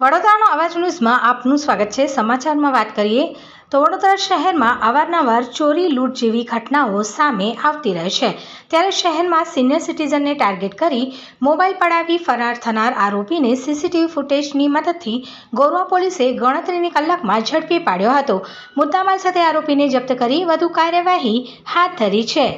વડોદરાનો અવાજ ન્યૂઝમાં આપનું સ્વાગત છે. સમાચારમાં વાત કરીએ તો વડોદરા શહેરમાં અવારનવાર ચોરી લૂંટ જેવી ઘટનાઓ સામે આવતી રહે છે. ત્યારે શહેરમાં સિનિયર સિટીઝનને ટાર્ગેટ કરી મોબાઈલ પડાવી ફરાર થનાર આરોપીને સીસીટીવી ફૂટેજની મદદથી ગોરવા પોલીસે ગણતરીની કલાકમાં ઝડપી પાડ્યો હતો. મુદ્દામાલ સાથે આરોપીને જપ્ત કરી વધુ કાર્યવાહી હાથ ધરી છે.